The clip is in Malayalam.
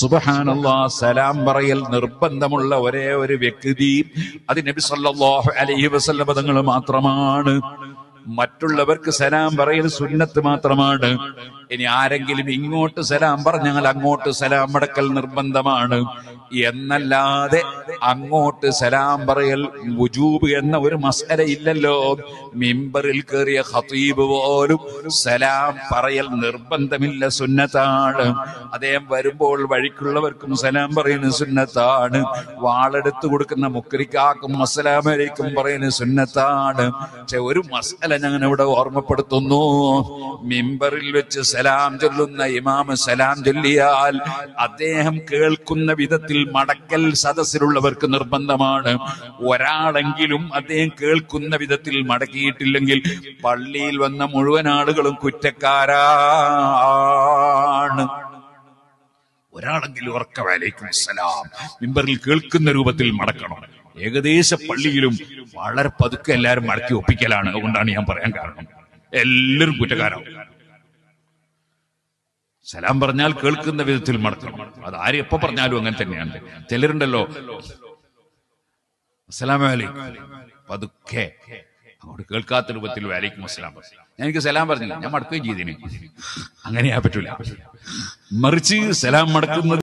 സുബഹാനല്ലാ സലാം പറയൽ നിർബന്ധമുള്ള ഒരേ ഒരു വ്യക്തി. അത് നബി സല്ലാഹു അലൈഹി വസല്ല പദങ്ങൾ മാത്രമാണ്. മറ്റുള്ളവർക്ക് സലാം പറയൽ സുന്നത്ത് മാത്രമാണ്. ഇനി ആരെങ്കിലും ഇങ്ങോട്ട് സലാം പറഞ്ഞാൽ അങ്ങോട്ട് സലാം മടക്കൽ നിർബന്ധമാണ്. എന്നല്ലാതെ അങ്ങോട്ട് സലാം പറയൽ വുജൂബ് എന്ന ഒരു മസല ഇല്ലല്ലോ. മിമ്പറിൽ കയറിയ ഖതീബ് പോലും സലാം പറയൽ നിർബന്ധമില്ല സുന്നത്താണ്. അദ്ദേഹം വരുമ്പോൾ വഴിക്കുള്ളവർക്കും സലാം പറയുന്ന സുന്നത്താണ്. വാളെടുത്ത് കൊടുക്കുന്ന മുക്കരിക്കാക്കും അസ്സലാമലൈക്കും പറയുന്ന സുന്നത്താണ്. പക്ഷെ ഒരു മസല ഞാൻ ഇവിടെ ഓർമ്മപ്പെടുത്തുന്നു. മിമ്പറിൽ വെച്ച് സലാം ചൊല്ലുന്ന ഇമാമ് സലാം ചൊല്ലിയാൽ അദ്ദേഹം കേൾക്കുന്ന വിധത്തിൽ മടക്കൽ സദസ്സിലുള്ളവർക്ക് നിർബന്ധമാണ്. ഒരാളെങ്കിലും അദ്ദേഹം കേൾക്കുന്ന വിധത്തിൽ മടക്കിയിട്ടില്ലെങ്കിൽ പള്ളിയിൽ വന്ന മുഴുവൻ ആളുകളും കുറ്റക്കാരാണ്. ഒരാളെങ്കിലും ഉറക്ക വലൈക്കും സലാം. മിമ്പറിൽ കേൾക്കുന്ന രൂപത്തിൽ മടക്കണം. ഏകദേശ പള്ളിയിലും വളരെ പതുക്കെ എല്ലാവരും മടക്കി ഒപ്പിക്കലാണ്. അതുകൊണ്ടാണ് ഞാൻ പറയാൻ കാരണം. എല്ലാവരും കുറ്റക്കാരാവും. സലാം പറഞ്ഞാൽ കേൾക്കുന്ന വിധത്തിൽ മടക്കണം അത് ആര് എപ്പോ പറഞ്ഞാലും അങ്ങനെ തന്നെയാണ്. ചിലരുണ്ടല്ലോ അലൈക്കും. പതുക്കെ അങ്ങോട്ട് കേൾക്കാത്ത രൂപത്തിൽ വാലിക്കും അസ്സലാം. ഞാൻ എനിക്ക് സലാം പറഞ്ഞില്ല ഞാൻ മടക്കുകയും ചെയ്തിന്. അങ്ങനെയാ പറ്റൂല. മറിച്ച് സലാം മടക്കുന്നത്